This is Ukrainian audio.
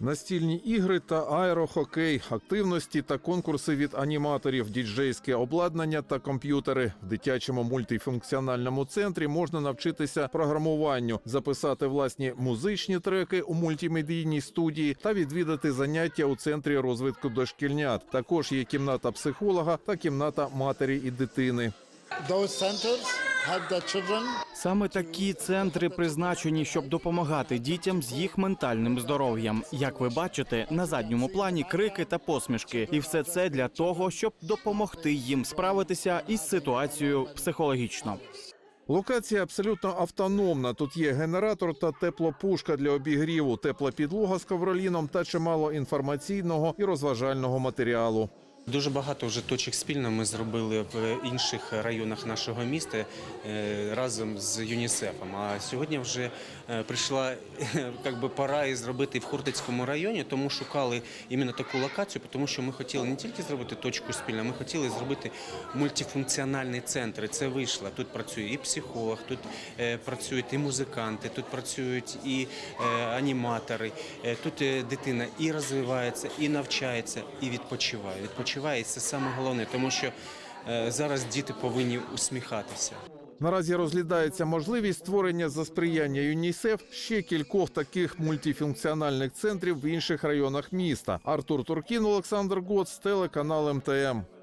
Настільні ігри та аерохокей, активності та конкурси від аніматорів, діджейське обладнання та комп'ютери. В дитячому мультифункціональному центрі можна навчитися програмуванню, записати власні музичні треки у мультимедійній студії та відвідати заняття у центрі розвитку дошкільнят. Також є кімната психолога та кімната матері і дитини. Those centers Саме такі центри призначені, щоб допомагати дітям з їх ментальним здоров'ям. Як ви бачите, на задньому плані крики та посмішки, і все це для того, щоб допомогти їм справитися із ситуацією психологічно. Локація абсолютно автономна. Тут є генератор та теплопушка для обігріву, тепла підлога з ковроліном та чимало інформаційного і розважального матеріалу. Дуже багато вже точок спільно ми зробили в інших районах нашого міста е, разом з ЮНІСЕФом. А сьогодні вже е, прийшла би, пора і зробити в Хортицькому районі, тому шукали іменно таку локацію, тому що ми хотіли не тільки зробити точку спільно, ми хотіли зробити мультифункціональний центр. Це вийшло. Тут працює і психолог, тут е, працюють і музиканти, тут працюють і аніматори. Тут дитина і розвивається, і навчається, і відпочиває. Відпочиває і це саме головне, тому що е, зараз діти повинні усміхатися. Наразі розглядається можливість створення за сприяння ЮНІСЕФ ще кількох таких мультифункціональних центрів в інших районах міста. Артур Туркін, Олександр Гоц, телеканал МТМ.